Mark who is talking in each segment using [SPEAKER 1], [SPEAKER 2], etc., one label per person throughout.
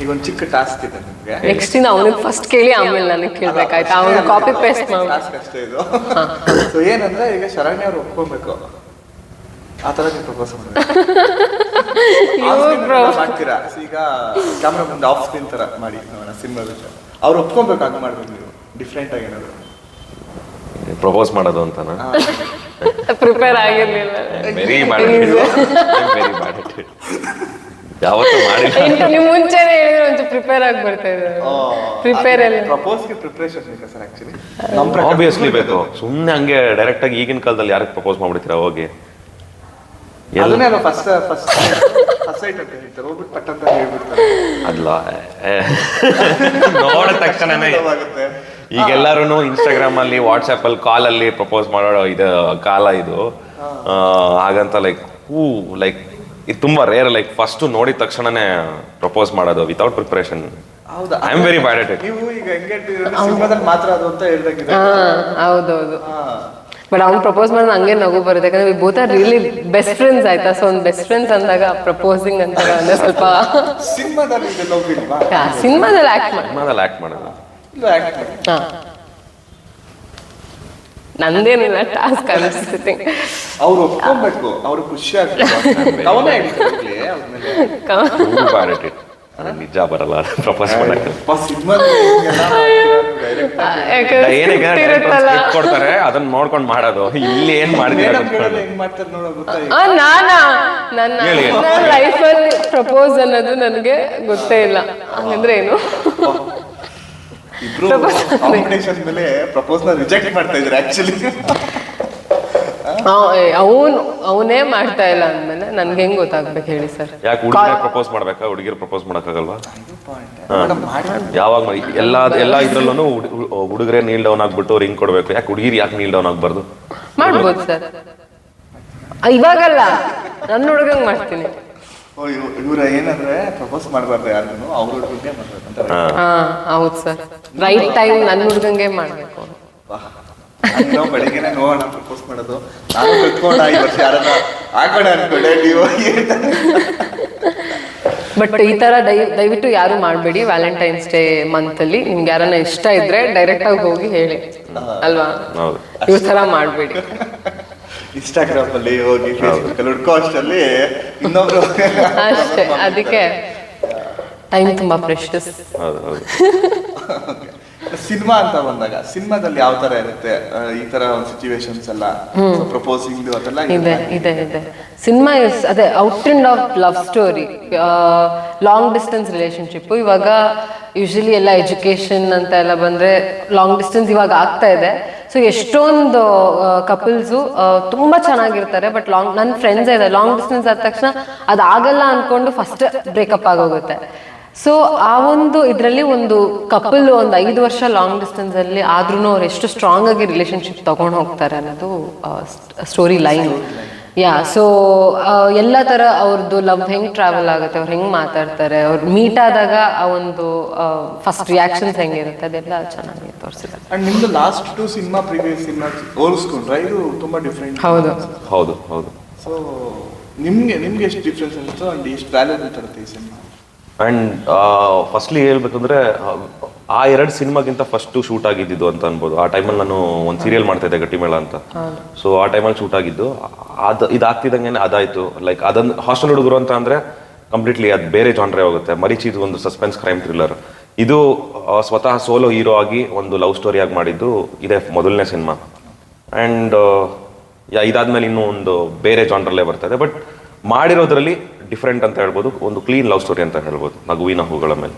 [SPEAKER 1] ಈಗ ಒಂದು ಚಿಕ್ಕ ಟಾಸ್ಕ್ ಇದೆ ನಿಮಗೆ.
[SPEAKER 2] ನೆಕ್ಸ್ಟ್ ಇನ್ನು ಅವನಿಗೆ ಫಸ್ಟ್ ಕೇಳಿ ಆಮೇಲೆ ನನಗೆ ಕೇಳಬೇಕಾಯ್ತು. ಅವನು ಕಾಪಿ ಪೇಸ್ಟ್ ಮಾಡಿ.
[SPEAKER 1] ಟಾಸ್ಕ್ ಅಷ್ಟೇ ಇದು. ಸೊ ಏನಂದ್ರೆ ಈಗ ಶರಣ್ಯ ಅವ್ರು ಒಪ್ಕೊಬೇಕು. ಆ ಥರ ನೀವು ಪ್ರಪೋಸ್ ಮಾಡ್ತೀರಾ? ಈಗ ಕ್ಯಾಮ್ರಾ ಮುಂದೆ ಆಫ್ ಸ್ಕ್ರೀನ್ ಥರ ಮಾಡಿ ನೋಡೋಣ ಸಿನಿಮಾ ವಿಷಯ. ಅವ್ರು ಒಪ್ಕೊಬೇಕು ಹಾಗೆ ಮಾಡ್ಬೇಕು ನೀವು. ಡಿಫ್ರೆಂಟ್ ಆಗಿ ಏನಾದ್ರು.
[SPEAKER 3] ಪ್ರಪೋಸ್ ಮಾಡೋದು ಅಂತನಾ.
[SPEAKER 2] ಪ್ರಿಪೇರ್ ಆಗಿರ್ಲಿಲ್ಲ.
[SPEAKER 3] ವೆರಿ ಬ್ಯಾಡ್ ವೆರಿ ಬ್ಯಾಡ್ ಯಾವತ್ತೂ ಮಾಡಿಲ್ಲ.
[SPEAKER 2] ಇಂಟು ನೀವು ಮುಂಚೆನೆ ಹೇಳಿದ್ರೆ ಒಂಚೂರು ಪ್ರಿಪೇರ್ ಆಗಿ ಬರ್ತಾ ಇದ್ದಾರೆ. ಪ್ರಿಪೇರ್ ಅಲ್ಲಿ.
[SPEAKER 1] ಪ್ರಪೋಸ್ಗೆ ಪ್ರಿಪ್ರೇಷನ್ ಬೇಕಾ ಸರ್ ಆಕ್ಚುಲಿ ನಮ್ಮ ಪ್ರಕಾರ
[SPEAKER 3] ಆಬ್ವಿಯಸ್ಲಿ ಬೇಕು. ಸುಮ್ಮನೆ ಹಂಗೆ ಡೈರೆಕ್ಟ್ ಆಗಿ ಈಗಿನ ಕಾಲದಲ್ಲಿ ಯಾರಿಗೆ ಪ್ರಪೋಸ್ ಮಾಡ್ಬಿಡ್ತೀರಾ ಹೋಗಿ? ಎಲ್ಲ
[SPEAKER 1] ಅದನ್ನೇ ಅಲ್ಲ ಫಸ್ಟ್ ಫಸ್ಟ್ ಫಸ್ಟ್ ಸೈಟ್ ಅಂತ ಹೇಳ್ತಾರೆ. ಹೋಗ್ಬಿಟ್ಟು ಪಟ್ ಅಂತ ಹೇಳ್ಬಿಡ್ತಾರೆ
[SPEAKER 3] ಅಲ್ಲ ನೋಡಿದ ತಕ್ಷಣನೇ.
[SPEAKER 1] ಆಗುತ್ತೆ
[SPEAKER 3] ಈಗ ಎಲ್ಲರೂ ಇನ್ಸ್ಟಾಗ್ರಾಮ್ ಅಲ್ಲಿ ವಾಟ್ಸ್ಆಪ್ ಅಲ್ಲಿ ಕಾಲ್ ಅಲ್ಲಿ ಪ್ರಪೋಸ್ ಮಾಡೋ ಇದು ಕಾಲ ಇದು. ಆ, ಹಾಗಂತ ಲೈಕ್ ಹೂ ಲೈಕ್ ಇದು ತುಂಬಾ ರೇರ್ ಲೈಕ್ ಫಸ್ಟ್ ನೋಡಿದ ತಕ್ಷಣನೇ ಪ್ರಪೋಸ್ ಮಾಡೋದು ವಿತೌಟ್ ಪ್ರಿಪರೇಷನ್
[SPEAKER 1] ಹೌದಾ
[SPEAKER 3] I am very bad at it
[SPEAKER 1] ನೀವು ಈಗ ಹೆಂಗೆ ಸಿನಿಮಾದಲ್ಲಿ ಮಾತ್ರ ಅದು ಅಂತ ಹೇಳ್ಬೇಕಿದೆ.
[SPEAKER 2] ಹಾ ಹೌದೌದು. ಬಟ್ ಅವ್ನು ಪ್ರಪೋಸ್ ಮಾಡಿದ ಹಂಗೆ ನಗು ಬರುತ್ತೆ. ಯಾಕಂದ್ರೆ both are really best friends ಆಯ್ತಾ? ಸೊ ಒಂದು ಬೆಸ್ಟ್ ಫ್ರೆಂಡ್ಸ್ ಅಂದಾಗ ಪ್ರಪೋಸಿಂಗ್ ಅಂದಾಗ ಅಂದ್ರೆ ಸ್ವಲ್ಪ
[SPEAKER 1] ಸಿನಿಮಾದಲ್ಲಿ ಇದು
[SPEAKER 2] ಸಿನಿಮಾದಲ್ಲಿ ಆಕ್ಟ್ ಮಾಡಿ
[SPEAKER 3] ಸಿನಿಮಾದಲ್ಲಿ ಆಕ್ಟ್ ಮಾಡೋದು.
[SPEAKER 1] ಇಲ್ಲ ಆಕ್ಟ್
[SPEAKER 2] ಹಾ. ನಂದೇನಿಲ್ಲ ಟಾಸ್ಕ್ ಅನ್ಸುತ್ತೆ
[SPEAKER 1] ಅವ್ರು ಒಪ್ಕೊಬೇಕು ಅವ್ರು ಖುಷಿ ಆಗ್ಬೇಕು. ಅವನೇ
[SPEAKER 3] ಇಟ್ ನಿಜ ಬರಲ್ಲ ಪ್ರಪೋಸ್ ಮಾಡಕ್ಕೆ. ಕೊಡ್ತಾರೆ ಅದನ್ನ ನೋಡ್ಕೊಂಡು ಮಾಡೋದು. ಇಲ್ಲಿ ಏನ್
[SPEAKER 2] ನಾನಾ. ನನ್ನ ಲೈಫಲ್ಲಿ ಪ್ರಪೋಸ್ ಅನ್ನೋದು ನನಗೆ ಗೊತ್ತೇ ಇಲ್ಲ. ಹಂಗಂದ್ರೆ ಏನು?
[SPEAKER 1] ಇಬ್ರು ಕಾಂಪಿಟೇಷನ್ ಮೇಲೆ ಪ್ರಪೋಸ್ನ ರಿಜೆಕ್ಟ್ ಮಾಡ್ತಾ ಇದ್ರು ಆಕ್ಚುಲಿ
[SPEAKER 2] ಅವನು ಅವನೇ ಮಾಡ್ತಾ ಇಲ್ಲ ಅಂದ್ಮೇಲೆ ನನ್ಗೆ ಹೆಂಗ್ ಗೊತ್ತಾಗ್ಬೇಕು ಹೇಳಿ ಸರ್.
[SPEAKER 3] ಯಾಕೆ ಹುಡುಗಿರ ಪ್ರಪೋಸ್ ಮಾಡ್ಬೇಕಾ? ಹುಡುಗಿರು ಪ್ರಪೋಸ್ ಮಾಡಕ್ಕಾಗಲ್ವಾ? ಯಾವಾಗ ಮಾಡಿ? ಎಲ್ಲಾ ಎಲ್ಲಾ ಇದ್ರಲ್ಲೂ ಹುಡುಗರೇ ನೀಲ್ ಡೌನ್ ಆಗ್ಬಿಟ್ಟು ರಿಂಗ್ ಕೊಡ್ಬೇಕು. ಯಾಕೆ ಹುಡುಗಿರ್ ಯಾಕೆ ನೀಲ್ ಡೌನ್ ಆಗ್ಬಾರ್ದು?
[SPEAKER 2] ಮಾಡ್ಬೋದು ಸರ್. ಇವಾಗಲ್ಲ. ನನ್ನ ಹುಡುಗಂಗ್ ಮಾಡ್ತೀನಿ.
[SPEAKER 1] ಓ ಇವ್ರ ಏನಂದ್ರೆ ಪ್ರಪೋಸ್ ಮಾಡಬಾರ್ದು ಯಾರನ್ನು ಅವ್ರ ಹುಡುಗನ್ನೇ ಮಾಡ್ಬೇಕು ಅಂತ
[SPEAKER 3] ಹಾ.
[SPEAKER 2] ಹಾ ಹೌದು ಸರ್. ರೈಟ್ ಟೈಮ್ ನನ್ನ ಹುಡುಗಂಗೆ ಮಾಡ್ಬೇಕು.
[SPEAKER 1] ನಾವು ಬೆಳಿಗ್ಗೆನೆ ನೋಡೋಣ ಪ್ರಪೋಸ್ ಮಾಡೋದು. ನಾನು ಕುತ್ಕೊಂಡ ಈ ವರ್ಷ ಯಾರನ್ನ ಹಾಕೋಣ ಅನ್ಕೊಂಡೆ ನೀವು
[SPEAKER 2] ಬಟ್ ಈ ತರ ದಯ ದಯವಿಟ್ಟು ಯಾರು ಮಾಡಬೇಡಿ. ವ್ಯಾಲೆಂಟೈನ್ಸ್ ಡೇ ಮಂತ್ ಅಲ್ಲಿ ನಿಮ್ಗೆ ಯಾರನ್ನ ಇಷ್ಟ ಇದ್ರೆ ಡೈರೆಕ್ಟ್ ಆಗಿ ಹೋಗಿ ಹೇಳಿ. ಅಲ್ವಾ? ಈ ತರ ಮಾಡಬೇಡಿ.
[SPEAKER 1] ಇನ್ಸ್ಟಾಗ್ರಾಮ್ ಅಲ್ಲಿ ಹೋಗಿ ಫೇಸ್ಬುಕ್ ಅಲ್ಲಿ ಹುಡ್ಕೋ ಅಷ್ಟರಲ್ಲಿ ಇನ್ನೊಬ್ರು
[SPEAKER 2] ಅಷ್ಟೇ ಅದಕ್ಕೆ. ಟೈಮ್ ತುಂಬಾ ಪ್ರೆಷಸ್
[SPEAKER 3] ಹೌದು ಹೌದು.
[SPEAKER 1] ಸಿನಿಮಾ ಅಂತ ಬಂದಾಗ ಸಿನಿಮಾದಲ್ಲಿ ಯಾವ ತರ ಇರುತ್ತೆ ಈ ತರ ಒಂದು ಸಿಚುವೇಶನ್ಸ್ ಎಲ್ಲ ಪ್ರಪೋಸಿಂಗ್ ಅದೆಲ್ಲ
[SPEAKER 2] ಇದೆ ಇದೆ ಇದೆ ಸಿನಿಮಾ ಇಸ್ ಅದೇ out and of love story long distance relationship ಇವಾಗ ಯೂಶಲಿ ಎಲ್ಲ ಎಜುಕೇಶನ್ ಅಂತ ಎಲ್ಲ ಬಂದ್ರೆ ಲಾಂಗ್ ಡಿಸ್ಟೆನ್ಸ್ ಇವಾಗ ಆಗ್ತಾ ಇದೆ. ಸೊ ಎಷ್ಟೊಂದು ಕಪಲ್ಸು ತುಂಬಾ ಚೆನ್ನಾಗಿರ್ತಾರೆ ಬಟ್ ಲಾಂಗ್ ನನ್ನ ಫ್ರೆಂಡ್ಸ್ ಇದೆ ಲಾಂಗ್ ಡಿಸ್ಟೆನ್ಸ್ ಆದ ತಕ್ಷಣ ಅದಾಗಲ್ಲ ಅನ್ಕೊಂಡು ಫಸ್ಟ್ ಬ್ರೇಕಪ್ ಆಗೋಗುತ್ತೆ. ಸೊ ಆ ಒಂದು ಇದರಲ್ಲಿ ಒಂದು ಕಪಲ್ ಒಂದು ಐದು ವರ್ಷ ಲಾಂಗ್ ಡಿಸ್ಟೆನ್ಸ್ ಅಲ್ಲಿ ಆದ್ರೂ ಅವ್ರು ಎಷ್ಟು ಸ್ಟ್ರಾಂಗ್ ಆಗಿ ರಿಲೇಶನ್ಶಿಪ್ ತಗೊಂಡು ಹೋಗ್ತಾರೆ ಅನ್ನೋದು ಸ್ಟೋರಿ ಲೈನ್ ಯಾ ಸೊ ಎಲ್ಲ ತರ ಅವ್ರದ್ದು ಲವ್ ಹೆಂಗ್ ಟ್ರಾವೆಲ್ ಆಗುತ್ತೆ ಅವ್ರು ಹೆಂಗ್ ಮಾತಾಡ್ತಾರೆ ಅವ್ರು ಮೀಟ್ ಆದಾಗ ಆ ಒಂದು ಫಸ್ಟ್ ರಿಯಾಕ್ಷನ್ಸ್ ಹೆಂಗಿರುತ್ತೆ ಅದೆಲ್ಲ ಚೆನ್ನಾಗಿ ತೋರಿಸಿದ್ದಾರೆ.
[SPEAKER 1] ಅಂಡ್ ನಿಮ್ದು last two cinema previous cinema ಹೋಲಿಸ್ಕೊಂಡ್ರೆ ಇದು ತುಂಬಾ ಡಿಫ್ರೆಂಟ್
[SPEAKER 2] ಹೌದು.
[SPEAKER 3] ಹೌದು ಹೌದು.
[SPEAKER 1] ಸೊ ನಿಮಗೆ ನಿಮ್ಗೆ ಎಷ್ಟು ಡಿಫ್ರೆನ್ಸ್ ಅನಿಸ್ತು ಅಂಡ್ ಎಷ್ಟು ವ್ಯಾಲ್ಯೂ ತರುತ್ತೆ ಈ ಸಿನಿಮಾ
[SPEAKER 3] ಅಂಡ್ ಫಸ್ಟ್ಲಿ ಹೇಳ್ಬೇಕಂದ್ರೆ ಆ ಎರಡು ಸಿನಿಮಾಗಿಂತ ಫಸ್ಟ್ ಶೂಟ್ ಆಗಿದ್ದು ಅಂತ ಅನ್ಬೋದು. ಆ ಟೈಮಲ್ಲಿ ನಾನು ಒಂದು ಸೀರಿಯಲ್ ಮಾಡ್ತಾ ಇದ್ದೆ ಗಟ್ಟಿಮೇಳ ಅಂತ. ಸೊ ಆ ಟೈಮಲ್ಲಿ ಶೂಟ್ ಆಗಿದ್ದು ಅದು ಇದಾಗ್ತಿದ್ದಂಗೆ ಅದಾಯ್ತು. ಲೈಕ್ ಅದೊಂದು ಹಾಸ್ಟೆಲ್ ಹುಡುಗರು ಅಂತ ಅಂದ್ರೆ ಕಂಪ್ಲೀಟ್ಲಿ ಅದು ಬೇರೆ ಜಾನ್ರೆ ಹೋಗುತ್ತೆ. ಮರೀಚಿ ಇದು ಒಂದು ಸಸ್ಪೆನ್ಸ್ ಕ್ರೈಮ್ ಥ್ರಿಲ್ಲರ್ ಇದು ಸ್ವತಃ ಸೋಲೋ ಹೀರೋ ಆಗಿ ಒಂದು ಲವ್ ಸ್ಟೋರಿ ಆಗಿ ಮಾಡಿದ್ದು ಇದೇ ಮೊದಲನೇ ಸಿನಿಮಾ. ಆ್ಯಂಡ್ ಇದಾದ್ಮೇಲೆ ಇನ್ನೂ ಒಂದು ಬೇರೆ ಜಾನ್ರಲ್ಲೇ ಬರ್ತದೆ ಬಟ್ ಮಾಡಿರೋದ್ರಲ್ಲಿ ಡಿಫ್ರೆಂಟ್ ಅಂತ ಹೇಳ್ಬೋದು ಒಂದು ಕ್ಲೀನ್ ಲವ್ ಸ್ಟೋರಿ ಅಂತ ಹೇಳ್ಬೋದು ನಗುವಿನ ಹೂಗಳ ಮೇಲೆ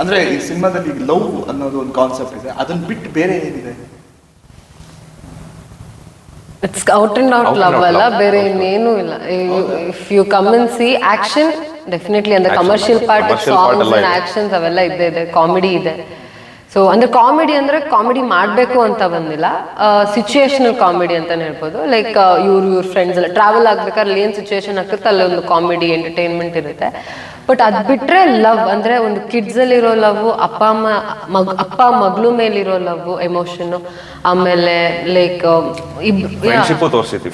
[SPEAKER 1] ಅಂದ್ರೆ ಈ ಸಿನಿಮಾದಲ್ಲಿ ಲವ್ ಅನ್ನೋದು ಒಂದು ಕಾನ್ಸೆಪ್ಟ್ ಇದೆ ಅದನ್ನ ಬಿಟ್ಟು ಬೇರೆ ಏನಿದೆ
[SPEAKER 2] it's out and out
[SPEAKER 3] Out and
[SPEAKER 2] love
[SPEAKER 3] out
[SPEAKER 2] ಅಲ್ಲ. ಬೇರೆ ಇನ್ನೇನು ಇಲ್ಲ if you come and see action definitely ಅಂದ್ರೆ
[SPEAKER 3] Action.
[SPEAKER 2] Commercial part
[SPEAKER 3] Commercial part
[SPEAKER 2] songs
[SPEAKER 3] ಇದೆ.
[SPEAKER 2] ಆಕ್ಷನ್ಸ್ ಅವೆಲ್ಲ ಇದ್ದೇ ಇದೆ ಕಾಮಿಡಿ ಇದೆ ಸೊ ಅಂದ್ರೆ ಕಾಮಿಡಿ ಅಂದ್ರೆ ಕಾಮಿಡಿ ಮಾಡಬೇಕು ಅಂತ ಬಂದಿಲ್ಲ. ಸಿಚುಯೇಷನಲ್ ಕಾಮಿಡಿ ಅಂತಾನೆ ಹೇಳ್ಬೋದು. ಲೈಕ್ ಇವ್ರು ಇವ್ರ ಫ್ರೆಂಡ್ಸ್ ಎಲ್ಲ ಟ್ರಾವೆಲ್ ಆಗ್ಬೇಕಾದ್ರೆ ಅಲ್ಲಿ ಏನ್ ಸಿಚುಯೇಷನ್ ಆಗ್ತಿರುತ್ತೆ ಅಲ್ಲಿ ಒಂದು ಕಾಮಿಡಿ ಎಂಟರ್ಟೈನ್ಮೆಂಟ್ ಇರುತ್ತೆ. ಬಟ್ ಅದ್ ಬಿಟ್ರೆ ಲವ್ ಅಂದ್ರೆ ಒಂದು ಕಿಡ್ಸ್ ಅಲ್ಲಿ ಇರೋ ಲವ್ ಅಪ್ಪ ಅಮ್ಮ ಮಗ್ ಅಪ್ಪ ಮಗಳು ಮೇಲಿರೋ ಲವ್ ಎಮೋಷನ್ ಆಮೇಲೆ ಲೈಕ್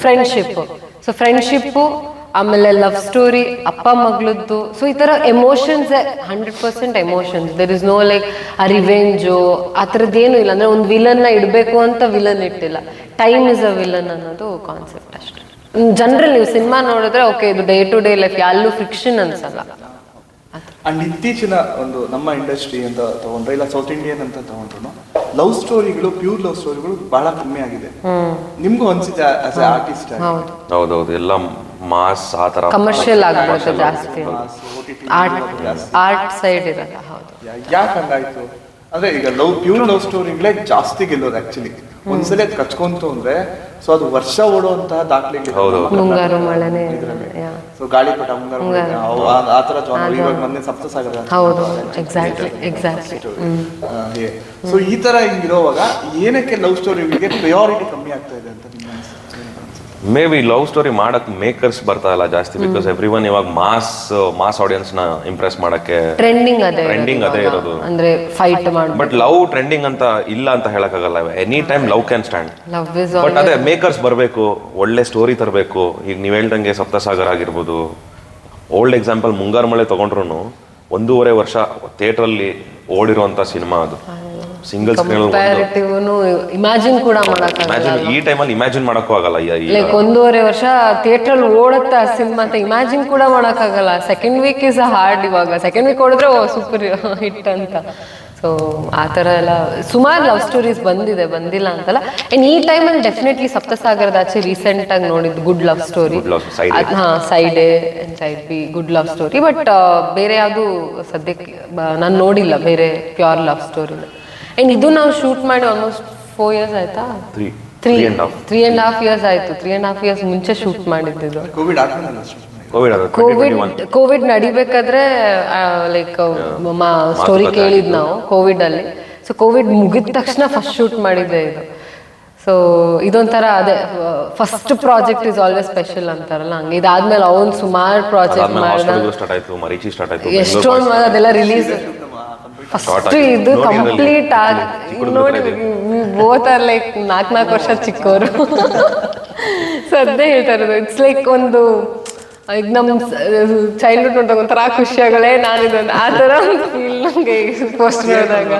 [SPEAKER 2] ಫ್ರೆಂಡ್ಶಿಪ್ ಸೊ ಫ್ರೆಂಡ್ಶಿಪ್ ಆಮೇಲೆ ಲವ್ ಸ್ಟೋರಿ ಅಪ್ಪ ಮಗಳದ್ದು. ಸೊ ಈ ತರ emotions hundred percent emotions there is no like ಆ ರಿವೆಂಜು ಆ ಥರದ್ದೇನು ಇಲ್ಲ. ಅಂದ್ರೆ ಒಂದು ವಿಲನ್ನ ಇಡಬೇಕು ಅಂತ ವಿಲನ್ ಇಟ್ಟಿಲ್ಲ. ಟೈಮ್ ಇಸ್ ಅ ವಿಲನ್ ಅನ್ನೋದು ಕಾನ್ಸೆಪ್ಟ್ ಅಷ್ಟೇ. ಜನರಲ್ ನೀವು ಸಿನಿಮಾ ನೋಡಿದ್ರೆ ಓಕೆ ಇದು ಡೇ ಟು ಡೇ ಲೈಫ್ ಎಲ್ಲೂ ಫಿಕ್ಷನ್ ಅನ್ಸಲ್ಲ.
[SPEAKER 1] ಅಂಡ್ ಇತ್ತೀಚಿನ ಒಂದು ನಮ್ಮ ಇಂಡಸ್ಟ್ರಿ ಅಂತ ತಗೊಂಡ್ರೆ ಇಲ್ಲ ಸೌತ್ ಇಂಡಿಯನ್ ಅಂತ ತಗೊಂಡ್ರು ಲವ್ ಸ್ಟೋರಿಗಳು ಪ್ಯೂರ್ ಲವ್ ಸ್ಟೋರಿಗಳು ಬಹಳ ಕಮ್ಮಿ ಆಗಿದೆ. ನಿಮ್ಗೂ ಅನ್ಸಿದೆ ಆಸ್ ಎ ಆರ್ಟಿಸ್ಟ್
[SPEAKER 2] ಹೌದು.
[SPEAKER 3] ಹೌದೌದು. ಎಲ್ಲ ಮಾಸ್ ಆ ಥರ
[SPEAKER 2] ಕಮರ್ಷಿಯಲ್ ಆಗ್ಬಿಡುತ್ತೆ ಜಾಸ್ತಿ. ಆರ್ಟ್ ಆರ್ಟ್ ಸೈಡ್ ಇರಲ್ಲ ಹೌದು.
[SPEAKER 1] ಯಾಕೆ ಹಂಗಾಯ್ತು? ಅಂದ್ರೆ ಈಗ ಲವ್ ಪ್ಯೂರ್ ಲವ್ ಸ್ಟೋರಿಗಳೇ ಜಾಸ್ತಿ ಗೆಲ್ಲೋದು ಆಕ್ಚುಲಿ ಒಂದ್ಸಲ ಅದ್ ಕಚ್ಕೊಂತು ಅಂದ್ರೆ ಸೊ ಅದು ವರ್ಷ ಓಡುವಂತಹ ದಾಖಲೆ
[SPEAKER 3] ಹೌದು.
[SPEAKER 2] ಮುಂಗಾರು ಮಳೆನೇ.
[SPEAKER 1] ಸೊ ಗಾಳಿಪಟ ಮುಂಗಾರು ಆ- ತರ ಇವಾಗ ಮೊನ್ನೆ ಸಪ್ತಸಾಗರ
[SPEAKER 2] ಹೌದು ಎಕ್ಸಾಕ್ಟ್ಲಿ ಎಕ್ಸಾಕ್ಟ್ಲಿ
[SPEAKER 1] ಸೊ ಈ ತರ ಹಿಂಗಿರೋವಾಗ ಏನಕ್ಕೆ ಲವ್ ಸ್ಟೋರಿಗಳಿಗೆ ಪ್ರಯಾರಿಟಿ ಕಮ್ಮಿ ಆಗ್ತಾ ಇದೆ ಅಂತ?
[SPEAKER 3] ಮೇ ಬಿ ಲವ್ ಸ್ಟೋರಿ ಮಾಡಕ್ ಮೇಕರ್ಸ್ ಬರ್ತಾ ಇಲ್ಲ ಜಾಸ್ತಿ ಬಿಕಾಸ್ ಎವ್ರಿ ಒನ್ ಇವಾಗ ಮಾಸ್ ಮಾಸ್ ಆಡಿಯನ್ಸ್ನ ಇಂಪ್ರೆಸ್ ಮಾಡಕ್ಕೆ
[SPEAKER 2] ಟ್ರೆಂಡಿಂಗ್ ಅದೇ ಟ್ರೆಂಡಿಂಗ್
[SPEAKER 3] ಅದೇ ಇರೋದು.
[SPEAKER 2] ಅಂದ್ರೆ ಫೈಟ್ ಮಾಡ್
[SPEAKER 3] ಬಟ್ ಲವ್ ಟ್ರೆಂಡಿಂಗ್ ಅಂತ ಇಲ್ಲ ಅಂತ ಹೇಳಕ್ಕಾಗಲ್ಲ any time love can stand
[SPEAKER 2] love is
[SPEAKER 3] but ಅದೇ ಮೇಕರ್ಸ್ ಬರಬೇಕು ಒಳ್ಳೆ ಸ್ಟೋರಿ ತರಬೇಕು. ಈಗ ನೀವು ಹೇಳ್ದಂಗೆ ಸಪ್ತಸಾಗರ್ ಆಗಿರ್ಬೋದು. ಓಲ್ಡ್ ಎಕ್ಸಾಂಪಲ್ ಮುಂಗಾರು ಮಳೆ ತಗೊಂಡ್ರು ಒಂದೂವರೆ ವರ್ಷ ಥಿಯೇಟ್ರಲ್ಲಿ ಓಡಿರುವಂತ ಸಿನಿಮಾ ಅದು. ಸಿಂಗಲ್
[SPEAKER 2] ಕಂಪ್ಯಾರಿಟಿವ್ನು ಇಮ್ಯಾಜಿನ್ ಕೂಡ ಮಾಡಕ್ಕಾಗಲ್ಲ
[SPEAKER 3] ಇಮ್ಯಾಜಿನ್ ಈ ಟೈಮಲ್ಲಿ ಇಮ್ಯಾಜಿನ್ ಮಾಡಕ್ಕೂ ಆಗಲ್ಲ
[SPEAKER 2] ಲೈಕ್ ಒಂದೂವರೆ ವರ್ಷ ಥಿಯೇಟರ್ ಅಲ್ಲಿ ಆ ಸಿನಿಮಾ ಅಂತ ಇಮ್ಯಾಜಿನ್ ಕೂಡ ಮಾಡಕ್ಕಾಗಲ್ಲ. ಸೆಕೆಂಡ್ ವೀಕ್ ಇಸ್ ಹಾರ್ಡ್ ಇವಾಗ. ಸೆಕೆಂಡ್ ವೀಕ್ ಓಡಿದ್ರೆ ಸೂಪರ್ ಹಿಟ್ ಅಂತ. ಸೊ ಆ ಥರ ಎಲ್ಲ ಸುಮಾರು ಲವ್ ಸ್ಟೋರೀಸ್ ಬಂದಿದೆ ಬಂದಿಲ್ಲ ಅಂತಲ್ಲ. ಅಂಡ್ ಈ ಟೈಮಲ್ಲಿ ಡೆಫಿನೆಟ್ಲಿ ಸಪ್ತಸಾಗರದ ಆಚೆ ರೀಸೆಂಟ್ ಆಗಿ ನೋಡಿದ್ದು ಗುಡ್ ಲವ್ ಸ್ಟೋರಿ. ಹಾ side A side B good love story but ಬೇರೆ ಯಾವುದು ಸದ್ಯಕ್ಕೆ ನಾನು ನೋಡಿಲ್ಲ ಬೇರೆ ಪ್ಯೂರ್ ಲವ್ ಸ್ಟೋರಿನ ಅಂಡ್ ಇದು ನಾವು ಶೂಟ್ ಮಾಡಿ ಆಲ್ಮೋಸ್ಟ್ ಫೋರ್ ಇಯರ್ಸ್ ಆಯ್ತಾ. Three
[SPEAKER 3] half.
[SPEAKER 2] Three and half years ಆಯ್ತು. ತ್ರೀ ಅಂಡ್ ಹಾಫ್ ಇಯರ್ಸ್ ಮುಂಚೆ ಶೂಟ್ ಮಾಡಿದ್ದು.
[SPEAKER 1] ಕೋವಿಡ್
[SPEAKER 3] ಕೋವಿಡ್
[SPEAKER 2] ಕೋವಿಡ್ ಕೋವಿಡ್ ನಡಿಬೇಕಾದ್ರೆ ಲೈಕ್ ಸ್ಟೋರಿ ಕೇಳಿದ್ ನಾವು ಕೋವಿಡ್ ಅಲ್ಲಿ. ಸೊ ಕೋವಿಡ್ ಮುಗಿದ ತಕ್ಷಣ ಫಸ್ಟ್ ಶೂಟ್ ಮಾಡಿದ್ದೆ ಇದು. ಸೊ ಇದೊಂಥರ ಅದೇ first project is always special ಅಂತಾರಲ್ಲ ಹಂಗೆ ಇದಾದ್ಮೇಲೆ ಅವನ್ ಸುಮಾರು ಪ್ರಾಜೆಕ್ಟ್
[SPEAKER 3] ಮಾಡಿದ
[SPEAKER 2] ಮಾಡ್ದ.
[SPEAKER 3] ಹಾಸ್ಟೆಲ್ ಸ್ಟಾರ್ಟ್ ಆಯ್ತು ಮರೀಚಿ ಸ್ಟಾರ್ಟ್ ಆಯ್ತು
[SPEAKER 2] ಎಷ್ಟೊಂದು ಅದೆಲ್ಲ ರಿಲೀಸ್ ಫಸ್ಟ್ ಇದು ಕಂಪ್ಲೀಟ್ ಆಗಿ ನೋಡಿ ಬೋತ್ ಆರ್ ಲೈಕ್ ನಾಲ್ಕು ನಾಲ್ಕು ವರ್ಷ ಚಿಕ್ಕವರು ಸದ್ದೆ ಅದೇ ಹೇಳ್ತಾ ಇರೋದು. ಇಟ್ಸ್ ಲೈಕ್ ಒಂದು ಈಗ ನಮ್ಮ ಚೈಲ್ಡ್ಹುಡ್ ನೋಡಿದಾಗ ಒಂಥರ ಖುಷಿಯಾಗಲೇ ನಾನು ಇದೊಂದು ಆ ಥರ ಫೀಲ್ ನಂಗೆ ಪೋಸ್ಟ್
[SPEAKER 1] ಸಿಸ್ಟರ್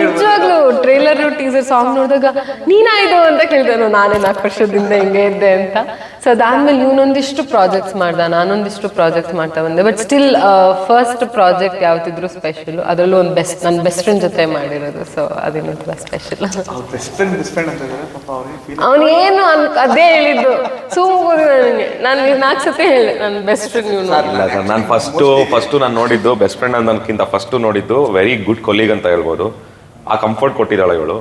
[SPEAKER 2] ನಿಜವಾಗ್ಲು ಟ್ರೇಲರ್ ಟೀಸರ್ ಸಾಂಗ್ ನೋಡಿದಾಗ ನೀನಾ ಇದು ಅಂತ ಕೇಳ್ತಾನು ನಾನೇ ನಾಲ್ಕು ವರ್ಷದಿಂದ ಹಿಂಗೆ ಇದ್ದೆ ಅಂತ. ಸೊ ಅದಾದ್ಮೇಲೆ ಇವನೊಂದಿಷ್ಟು ಪ್ರಾಜೆಕ್ಟ್ಸ್ ಮಾಡ್ದ ನಾನೊಂದಿಷ್ಟು ಪ್ರಾಜೆಕ್ಟ್ಸ್ ಮಾಡ್ತಾ ಬಂದೆ. ಬಟ್ ಸ್ಟಿಲ್ ಫಸ್ಟ್ ಪ್ರಾಜೆಕ್ಟ್ ಯಾವತ್ತಿದ್ರು ಸ್ಪೆಷಲ್ ಅದರಲ್ಲೂ ಒಂದು ಬೆಸ್ಟ್ ನನ್ನ ಬೆಸ್ಟ್ ಫ್ರೆಂಡ್ ಜೊತೆ ಮಾಡಿರೋದು. ಸೊ ಅದೇನು ಸ್ಪೆಷಲ್ ಅವನೇನು ಏನು ಅನ್ ಅದೇ ಹೇಳಿದ್ದು. ಸುಮ್ಮನೆ ನನಗೆ. ನಾನು ನಾಲ್ಕು ಸತಿ ಹೇಳಿದೆ ನನ್ನ ಬೆಸ್ಟ್ ಫ್ರೆಂಡ್
[SPEAKER 3] ನೀವು ನಾನು ಫಸ್ಟು ಫಸ್ಟು ನಾನು ನೋಡಿದ್ದು ಬೆಸ್ಟ್ ಫ್ರೆಂಡ್ ಅನ್ನೋದಕ್ಕಿಂತ ಫಸ್ಟು ನೋಡಿದ್ದು ವೆರಿ ಗುಡ್ ಕೊಲೀಗ್ ಅಂತ ಹೇಳ್ಬೋದು. ಆ ಕಂಫರ್ಟ್ ಕೊಟ್ಟಿದ್ದಾಳೆ ಇವಳು.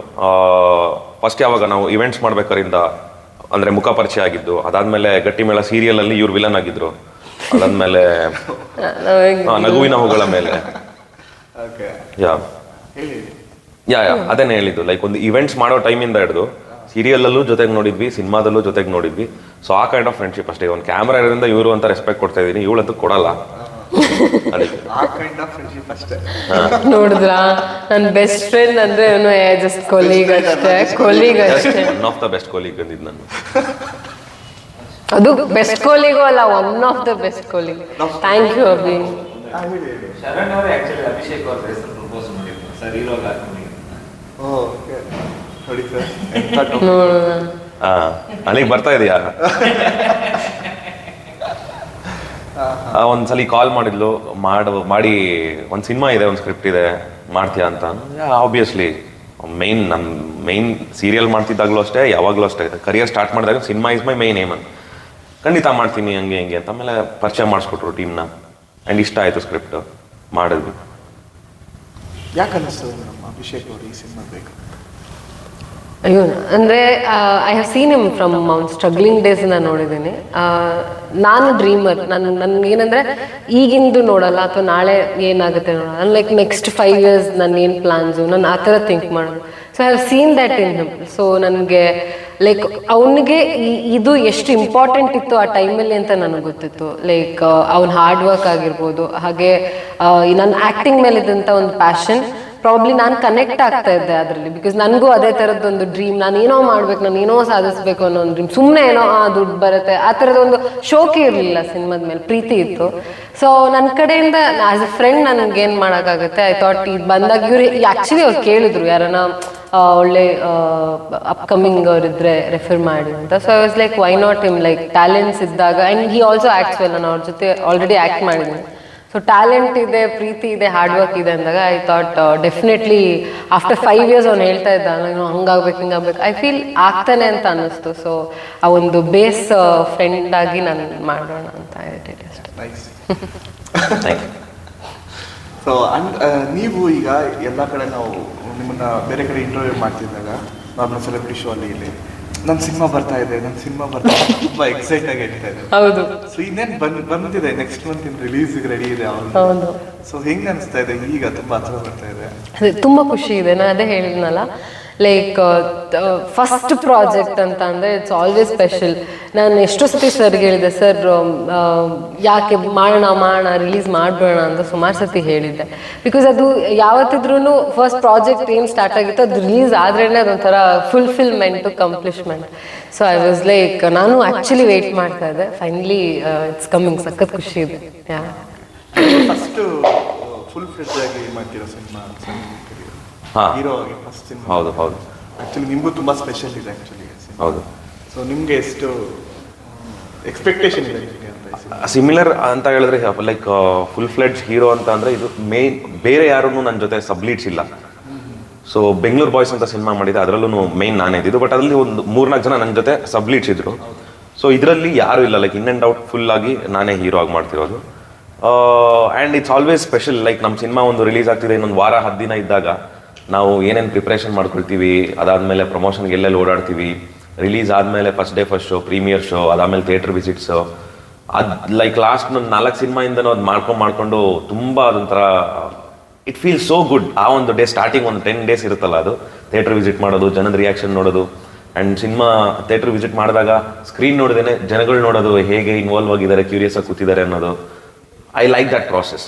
[SPEAKER 3] ಫಸ್ಟ್ ಯಾವಾಗ ನಾವು ಇವೆಂಟ್ಸ್ ಮಾಡ್ಬೇಕಾದ್ರಿಂದ ಅಂದರೆ ಮುಖ ಪರಿಚಯ ಆಗಿದ್ದು ಅದಾದಮೇಲೆ ಗಟ್ಟಿಮೇಳ ಸೀರಿಯಲಲ್ಲಿ ಇವ್ರು ವಿಲನ್ ಆಗಿದ್ರು. ಅದಾದ್ಮೇಲೆ ನಗುವಿನ ಹೂಗಳ ಮೇಲೆ. ಯಾ ಯಾ ಯಾ ಅದೇನೇ ಹೇಳಿದ್ದು. ಲೈಕ್ ಒಂದು ಇವೆಂಟ್ಸ್ ಮಾಡೋ ಟೈಮಿಂದ ಹಿಡಿದು ಸೀರಿಯಲಲ್ಲೂ ಜೊತೆಗೆ ನೋಡಿದ್ವಿ ಸಿನಿಮಾದಲ್ಲೂ ಜೊತೆಗೆ ನೋಡಿದ್ವಿ. ಸೊ ಆ ಕೈಂಡ್ ಆಫ್ ಫ್ರೆಂಡ್ಶಿಪ್ ಅಷ್ಟೇ. ಒಂದು ಕ್ಯಾಮ್ರಾ ಇರೋದ್ರಿಂದ ಇವರು ಅಂತ ರೆಸ್ಪೆಕ್ಟ್ ಕೊಡ್ತಾ ಇದ್ದೀನಿ. ಇವಳಂತೂ ಕೊಡಲ್ಲ. ಅದಕ್ಕೆ
[SPEAKER 1] ಆ ಕೈಂಡ್ ಆಫ್ ಫ್ರೆಂಡ್ಶಿಪ್ ಅಷ್ಟೇ.
[SPEAKER 2] ನೋಡಿದ್ರ? ನನ್ನ ಬೆಸ್ಟ್ ಫ್ರೆಂಡ್ ಅಂದ್ರೆ ಇವನು ಜಸ್ಟ್ ಕೊಲೀಗ್ ಅಷ್ಟೇ ಕೊಲೀಗ್ ಅಷ್ಟೇ.
[SPEAKER 3] One of the best colleague ಅಂದಿದ್ದು ನಾನು.
[SPEAKER 2] ಅದು ಬೆಸ್ಟ್ ಕೊಲೀಗೂ ಅಲ್ಲ one of the best colleague thank you Abhi
[SPEAKER 4] Sharan ಅವರೇ ಆಕ್ಚುಲಿ ಅಭಿಷೇಕ್ ಅವ್ರ ಹೆಸರು ಪ್ರಪೋಸ್ ಮಾಡಿದ್ರು. ಸರ್
[SPEAKER 1] ಓಕೆ ನೋಡಿ.
[SPEAKER 2] ನೋಡೋಣ.
[SPEAKER 3] ಹಾ ಅಲ್ಲಿಗೆ ಬರ್ತಾ ಇದೆಯಾ? ಒಂದ್ಸಲಿ ಕಾಲ್ ಮಾಡಿದ್ಲು, ಮಾಡು, ಮಾಡಿ, ಒಂದು ಸಿನಿಮಾ ಇದೆ, ಒಂದು ಸ್ಕ್ರಿಪ್ಟ್ ಇದೆ, ಮಾಡ್ತೀಯಾ ಅಂತ. ಆಬ್ವಿಯಸ್ಲಿ ಮೈನ್ ನನ್ನ ಮೈನ್ ಸೀರಿಯಲ್ ಮಾಡ್ತಿದ್ದಾಗಲೂ ಅಷ್ಟೇ, ಯಾವಾಗಲೂ ಅಷ್ಟೇ. ಕರಿಯರ್ ಸ್ಟಾರ್ಟ್ ಮಾಡಿದಾಗ cinema is my main aim ಅಂತ ಖಂಡಿತ ಮಾಡ್ತೀನಿ, ಹಂಗೆ, ಹಿಂಗೆ ಅಂತ. ಆಮೇಲೆ ಪರಿಚಯ ಮಾಡಿಸ್ಕೊಟ್ರು ಟೀಮ್ನ ಆ್ಯಂಡ್ ಇಷ್ಟ ಆಯಿತು ಸ್ಕ್ರಿಪ್ಟ್ ಮಾಡಿದ್ವಿ.
[SPEAKER 1] ಯಾಕೆ ಅನ್ನಿಸ್ತದೆ ನಮ್ಮ ಅಭಿಷೇಕ್ ಅವರು ಈ ಸಿನಿಮಾ ಬೇಕು?
[SPEAKER 2] ಅಯ್ಯೋ, ಅಂದ್ರೆ I have seen him from ಅವ್ನ ಸ್ಟ್ರಗ್ಲಿಂಗ್ ಡೇಸ್ ನಾನು ನೋಡಿದ್ದೀನಿ. ನಾನು ಡ್ರೀಮರ್ ನನ್ನ ನನ್ಗೆ ಏನಂದ್ರೆ, ಈಗಿಂದು ನೋಡಲ್ಲ, ಅಥವಾ ನಾಳೆ ಏನಾಗುತ್ತೆ ನೋಡಲ್ಲ. ಲೈಕ್ ನೆಕ್ಸ್ಟ್ ಫೈವ್ ಇಯರ್ಸ್ ನನ್ನ ಏನು ಪ್ಲಾನ್ಸು ನಾನು ಆ ಥರ ಥಿಂಕ್ ಮಾಡೋದು. So I have seen that in him so ನನಗೆ ಲೈಕ್ ಅವನಿಗೆ ಇದು ಎಷ್ಟು ಇಂಪಾರ್ಟೆಂಟ್ ಇತ್ತು ಆ ಟೈಮಲ್ಲಿ ಅಂತ ನನಗೆ ಗೊತ್ತಿತ್ತು. ಲೈಕ್ ಅವ್ನ ಹಾರ್ಡ್ ವರ್ಕ್ ಆಗಿರ್ಬೋದು, ಹಾಗೆ ನನ್ನ ಆ್ಯಕ್ಟಿಂಗ್ ಮೇಲೆ ಇದ್ದಂಥ ಒಂದು ಪ್ಯಾಷನ್ ಪ್ರಾಬ್ಲಿ ನಾನು ಕನೆಕ್ಟ್ ಆಗ್ತಾ ಇದ್ದೆ ಅದರಲ್ಲಿ ಬಿಕಾಸ್ ನನಗೂ ಅದೇ ಥರದ್ದೊಂದು ಡ್ರೀಮ್ ನಾನು ಏನೋ ಮಾಡ್ಬೇಕು, ನಾನು ಏನೋ ಸಾಧಿಸ್ಬೇಕು ಅನ್ನೋ ಒಂದು ಡ್ರೀಮ್ ಸುಮ್ಮನೆ ಏನೋ, ಆ ದುಡ್ಡು ಬರುತ್ತೆ, ಆ ಥರದ ಒಂದು ಶೋಕಿ ಇರಲಿಲ್ಲ ಸಿನಿಮಾದ ಮೇಲೆ, ಪ್ರೀತಿ ಇತ್ತು. ಸೊ ನನ್ನ ಕಡೆಯಿಂದ ಆಸ್ ಅ ಫ್ರೆಂಡ್ ನನಗೆ ಏನು ಮಾಡೋಕ್ಕಾಗುತ್ತೆ ಐ ಥಾಟ್ ಇದು ಬಂದಾಗ ಇವ್ರು ಆ್ಯಕ್ಚುಲಿ ಅವ್ರು ಕೇಳಿದ್ರು, ಯಾರನ್ನ ಒಳ್ಳೆ ಅಪ್ಕಮಿಂಗ್ ಅವರಿದ್ರೆ ರೆಫರ್ ಮಾಡಿ ಅಂತ. So I was like why not him like talents ಇದ್ದಾಗ and he also acts well ನಾನು ಅವ್ರ ಜೊತೆ ಆಲ್ರೆಡಿ ಆ್ಯಕ್ಟ್ ಮಾಡಿದ್ದೀನಿ. ಸೊ ಟ್ಯಾಲೆಂಟ್ ಇದೆ ಪ್ರೀತಿ ಇದೆ ಹಾರ್ಡ್ ವರ್ಕ್ ಇದೆ ಅಂದಾಗ I thought definitely after five years ಅವ್ನು ಹೇಳ್ತಾ ಇದ್ದ ನಾನು ಹಂಗಾಗ್ಬೇಕು ಹಿಂಗಾಗ್ಬೇಕು. ಐ ಫೀಲ್ ಆಗ್ತಾನೆ ಅಂತ ಅನ್ನಿಸ್ತು. ಸೊ ಆ ಒಂದು ಬೇಸ್ ಫ್ರೆಂಡ್ ಆಗಿ ನಾನು ಮಾಡೋಣ ಅಂತ ಹೇಳಿದೆ ಅಷ್ಟೇ.
[SPEAKER 3] ಥ್ಯಾಂಕ್ ಯು
[SPEAKER 1] ಸೊ ಅಂಡ್ ನೀವು ಈಗ ಎಲ್ಲ ಕಡೆ ನಾವು ನಿಮ್ಮನ್ನ ಬೇರೆ ಕಡೆ ಇಂಟರ್ವ್ಯೂ ಮಾಡ್ತಿದ್ದಾಗ ನಾರ್ಮಲ್ ಸೆಲೆಬ್ರಿಟಿ ಶೋ ಅಲ್ಲಿ ಇಲ್ಲಿ ನನ್ನ ಸಿನಿಮಾ ಬರ್ತಾ ಇದೆ ನನ್ ಸಿನಿಮಾ ಬರ್ತಾ ಇದೆ. ತುಂಬಾ ಎಕ್ಸೈಟ್ ಆಗಿ ಹೇಳ್ತಾ ಇದೆ
[SPEAKER 2] ಹೌದು.
[SPEAKER 1] ಸೊ ಇನ್ನೇನು ಬಂದ್ ಬಂದಿದೆ next month in release ready ಇದೆ
[SPEAKER 2] ಹೌದು.
[SPEAKER 1] ಸೊ ಹೆಂಗ್ ಅನಿಸ್ತಾ ಇದೆ? ಈಗ ತುಂಬಾ ಹತ್ರ ಬರ್ತಾ ಇದೆ.
[SPEAKER 2] ಅದೇ ತುಂಬಾ ಖುಷಿ ಇದೆ. ನಾನು ಅದೇ ಹೇಳಿದ್ನಲ್ಲ. ಲೈಕ್ ಫಸ್ಟ್ ಪ್ರಾಜೆಕ್ಟ್ ಅಂತ ಅಂದರೆ ಇಟ್ಸ್ ಆಲ್ವೇಸ್ ಸ್ಪೆಷಲ್ ನಾನು ಎಷ್ಟೋ ಸತಿ ಸರ್ಗೆ ಹೇಳಿದೆ ಸರ್ ಯಾಕೆ ಮಾಡೋಣ ಮಾಡೋಣ ರಿಲೀಸ್ ಮಾಡಬೇಡ ಅಂತ ಸುಮಾರು ಸತಿ ಹೇಳಿದ್ದೆ. ಬಿಕಾಸ್ ಅದು ಯಾವತ್ತಿದ್ರೂ ಫಸ್ಟ್ ಪ್ರಾಜೆಕ್ಟ್ ಏನು ಸ್ಟಾರ್ಟ್ ಆಗಿತ್ತು ಅದು ರಿಲೀಸ್ ಆದ್ರೇ ಅದೊಂಥರ fulfilment accomplishment so I was like ನಾನು ಆ್ಯಕ್ಚುಲಿ ವೆಯ್ಟ್ ಮಾಡ್ತಾ ಇದ್ದೆ. ಫೈನಲಿ ಇಟ್ಸ್ ಕಮ್ಮಿಂಗ್ ಸಖತ್ ಖುಷಿ ಇದೆ.
[SPEAKER 1] ಫಸ್ಟ್ ಫುಲ್ ಫ್ರೆಶ್ ಆಗಿ ಮಾಡ್ತಿರೋ ಸಿನಿಮಾ. ಹೀರೋ ಆಗಿ ಫಸ್ಟ್ ಸಿನಿಮಾ
[SPEAKER 3] ಹೌದು ಹೌದು.
[SPEAKER 1] ಆಕ್ಚುಲಿ ನಿಮಗೂ ತುಂಬಾ ಸ್ಪೆಷಲ್ ಇದೆ ಆಕ್ಚುಲಿ
[SPEAKER 3] ಹೌದು.
[SPEAKER 1] ಸೊ ನಿಮಗೆ ಎಷ್ಟು ಎಕ್ಸ್ಪೆಕ್ಟೇಷನ್ ಇದೆ
[SPEAKER 3] ಸಿಮಿಲರ್ ಅಂತ ಹೇಳಿದ್ರೆ ಲೈಕ್ ಫುಲ್ ಫ್ಲೆಡ್ಜ್ ಹೀರೋ ಅಂತ ಅಂದ್ರೆ ಇದು ಮೇನ್ ಬೇರೆ ಯಾರೂ ನನ್ನ ಜೊತೆ ಸಬ್ಲೀಡ್ಸ್ ಇಲ್ಲ. ಸೊ ಬೆಂಗಳೂರು ಬಾಯ್ಸ್ ಅಂತ ಸಿನಿಮಾ ಮಾಡಿದೆ ಅದರಲ್ಲೂ ಮೇನ್ ನಾನೇ ಇದ್ದಿದ್ದು. ಬಟ್ ಅದರಲ್ಲಿ ಒಂದು ಮೂರ್ನಾಲ್ಕು ಜನ ನನ್ನ ಜೊತೆ ಸಬ್ಲೀಡ್ಸ್ ಇದ್ರು. ಸೊ ಇದರಲ್ಲಿ ಯಾರು ಇಲ್ಲ. Like in and out full ಆಗಿ ನಾನೇ ಹೀರೋ ಆಗಿ ಮಾಡ್ತಿರೋದು. And it's always special like ನಮ್ಮ ಸಿನಿಮಾ ಒಂದು ರಿಲೀಸ್ ಆಗ್ತಿದೆ ಇನ್ನೊಂದು ವಾರ ಹತ್ತು ದಿನ ಇದ್ದಾಗ. ನಾವು ಏನೇನು ಪ್ರಿಪ್ರೇಷನ್ ಮಾಡ್ಕೊಳ್ತೀವಿ, ಅದಾದಮೇಲೆ ಪ್ರಮೋಷನ್ಗೆ ಎಲ್ಲೆಲ್ಲಿ ಓಡಾಡ್ತೀವಿ ರಿಲೀಸ್ ಆದಮೇಲೆ first day first show premiere show ಅದಾದಮೇಲೆ ಥಿಯೇಟರ್ ವಿಸಿಟ್ಸು ಅದು ಲೈಕ್ ಲಾಸ್ಟ್ ಒಂದು ನಾಲ್ಕು ಸಿನಿಮಾಯಿಂದನೂ ಅದು ಮಾಡ್ಕೊಂಡು ಮಾಡಿಕೊಂಡು ತುಂಬ ಅದೊಂಥರ ಇಟ್ ಫೀಲ್ ಸೋ ಗುಡ್ ಆ ಒಂದು ಡೇ ಸ್ಟಾರ್ಟಿಂಗ್ ಒಂದು ಟೆನ್ ಡೇಸ್ ಇರುತ್ತಲ್ಲ ಅದು. ಥಿಯೇಟರ್ ವಿಸಿಟ್ ಮಾಡೋದು, ಜನದ ರಿಯಾಕ್ಷನ್ ನೋಡೋದು. ಆ್ಯಂಡ್ ಸಿನಿಮಾ ಥಿಯೇಟರ್ ವಿಸಿಟ್ ಮಾಡಿದಾಗ ಸ್ಕ್ರೀನ್ ನೋಡಿದೇನೆ ಜನಗಳು ನೋಡೋದು, ಹೇಗೆ ಇನ್ವಾಲ್ವ್ ಆಗಿದ್ದಾರೆ ಕ್ಯೂರಿಯಸ್ ಆಗಿ ಕೂತಿದ್ದಾರೆ ಅನ್ನೋದು. I like that process